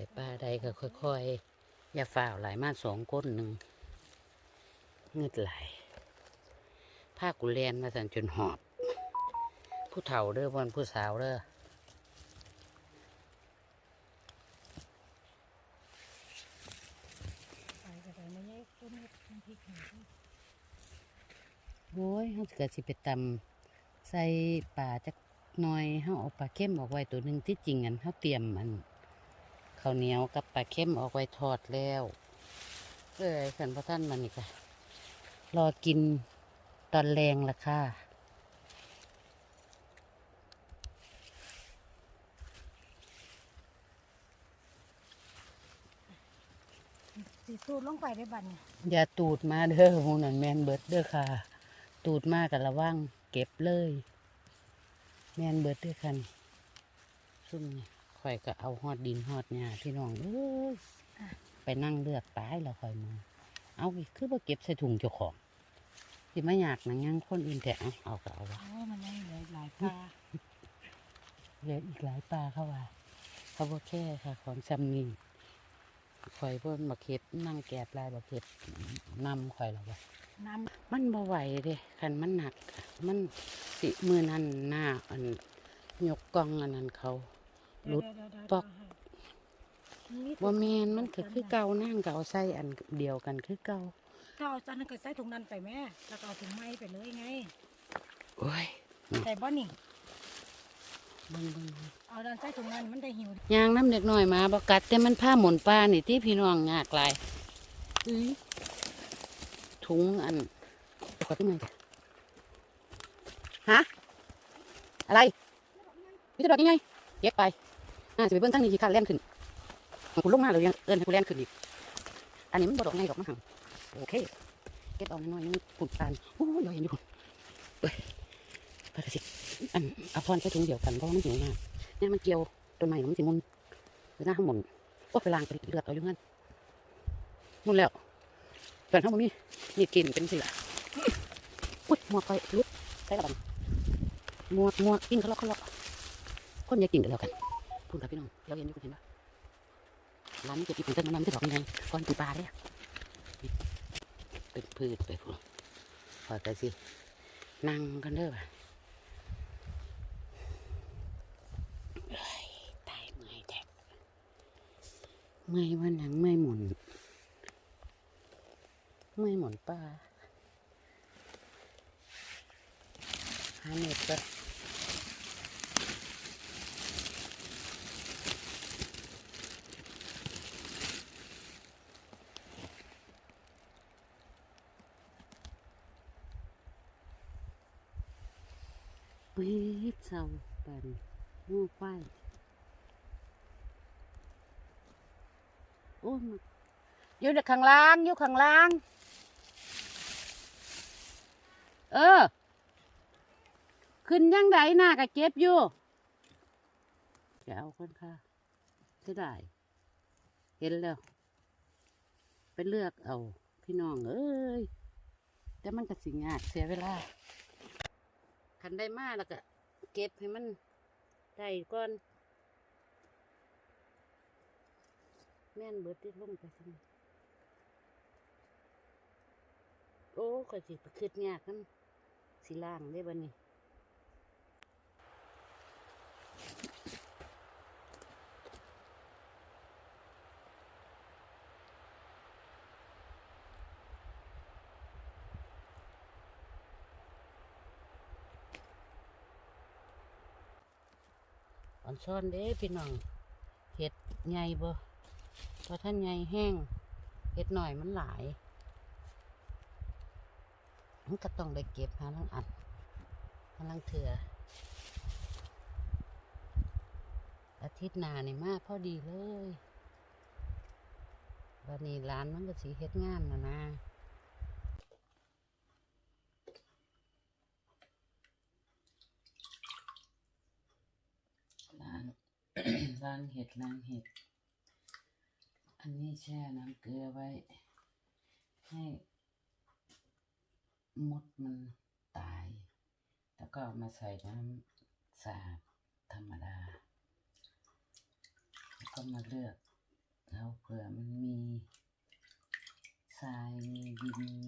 ส่ปลาใดก็ค่อยๆ อย่าฝ่าหลายมาสองก้นหนึ่งเงืดไหลผ้ากุเรียนมาสั่นจนหอบ ผู้เฒ่าเด้อบอนผู้สาวเด้อไปก็ไดไม่ใช่ต้นเล็กต้นพริกหนึ่งโอ้ยเขาเกิดสิไปตำใส่ป่าจักหน่อยเขาเอาปลาเข้มออกไว้ตัวหนึ่งที่จริงอันเขาเตรียมอัน ข้าวเหนียวกับปลาเข้มออกไว้ทอดแล้วเอ้ยขันพระท่านมันอีกอะรอกินตอนแรงละค่ะสีสูดลงไปได้บัดเนี่ยอย่าตูดมาเด้อหมูนันแมนเบิดเด้อค่ะ ตูดมากับระวังเก็บเลย แมนเบิดเด้อคันซุ่มนี่ข่ อยก็เอาฮอดดินฮอดหญ้าพี่น้องเอ้ยไปนั่งเลือกตายแล้วข่อยมา เอาอีกคือว่าเก็บใส่ถุงเจ้าของสิมาอยากนังยังคนอื่นแต่เอาเอาก็เอาวะโอ้มันยังเหลือหลายปลาเหลืออีกหลายปลาเข้าว่าเขาบ่แค่ค่ะ ของซัมนี่ข่อยเพิ่นมาเค็ดนั่งแกะปลายบักเค็ดนำข่อยแล้ววะน้มันบ่ไหวเด้คันมันหนักอะมันสิมือนั้นหน้าอันยกกล้องอันนั้นเขาำ หลุดเยวๆๆๆปอกนี่ว่าแมนมันก็คือเก่านั่งเก่าใส่อันเดียวกันคือเก่าถ้าเอาตอนนั้นก็ใส่ถุงนั้นไปแม่แล้วก็เอาถุงไม้ไปเลยไงโอ้ยใส่บ่นี่เบิ่งเบิ่งเอาดันใส่ถุงนั้นมันได้หิวยางน้ำเด็กน้อยมาบ่กัดแต่มันผ้าหมุนปลานี่ที่พี่น้องยากหลายอื้อถุงอันปกติไงจ้ะฮะอะไรวิธีดอกยังไงเย็บไป น่าจะไปเบิ่งทั้งนี้ขี้ข้าแล่นขึ้นของคุณลงมาเลยยังเอิ้นให้คุณแล่นขึ้นอีก อันนี้มันบ่ดอกไงดอกมะหังโอเค เก็บเอาน้อยๆนี่ปุ่นปานโอ้ยอยเห็นอยู่เอ้ยปกระสิอันเอาพรใส่ถุงเดียวกันเพราะมันหิวมากเนี่ยมันเกี่ยวต้นไม้แล้วมันสิมุนหรือหน้าข้างบนโอ้ไปล้างไปเลือดเอาอยู่งั้นมุนแล้วแต่ถ้ามันมีนี่กินเป็นสิล่ะอุ้ยหมวกไปลุดใส่ละบันหมวกหมวกกินเขาเลาะเขาเลาะคนอย่ากินกันแล้วกัน พูดกับพี่น้องเราเห็นอยู่คุณเห็นปะร้านนี้เก็บอีกผลต้นมันไม่ได้ดอกยังไงก้อนปูปลาเลยอะเป็นพืชไปพวกพอกันสิ นั่งกันเด้อว่ะตายเมื่อยแทบเมื่อยวันหนังเมื่อยหมุนเมื่อยหมุนปลาหาเน็ตก็ วิเจ้าปันงูควายโอ้มอยู่ข้างล่าง อยู่ข้างล่าง เออ ขึ้นยังไดหน้าก็เจ็บอยู่จะเอาคนค่ะเสียดายเห็นแล้วไปเลือกเอา พี่น้องเอ้ยแต่มันก็สิงยากเสียเวลา คันได้มาแล้วก็ เก็บให้มันได้ก่อน แม่นเบิดที่ลุ่มไปซังโอ้ก็สิไปคืดยากนั่นสีล่างได้บ่นี่ อ่อนซ่อนเด้พี่น้องเห็ดใหญ่บ่พอท่านใหญ่แห้งเห็ดหน่อยมันหลายมันก็ต้องได้เก็บหาลังอันหาลังเถื่ออาทิตย์หน้านี่มาพอดีเลยวันนี้ร้านมันก็สีเฮ็ดงานนะนะล้าง ล้างเห็ดล้างเห็ด อันนี้แช่น้ำเกลือไว้ ให้มดมันตาย แล้วก็มาใส่น้ำสะอาดธรรมดา แล้วก็มาเลือกเราเผื่อมันมีทรายมีดินมี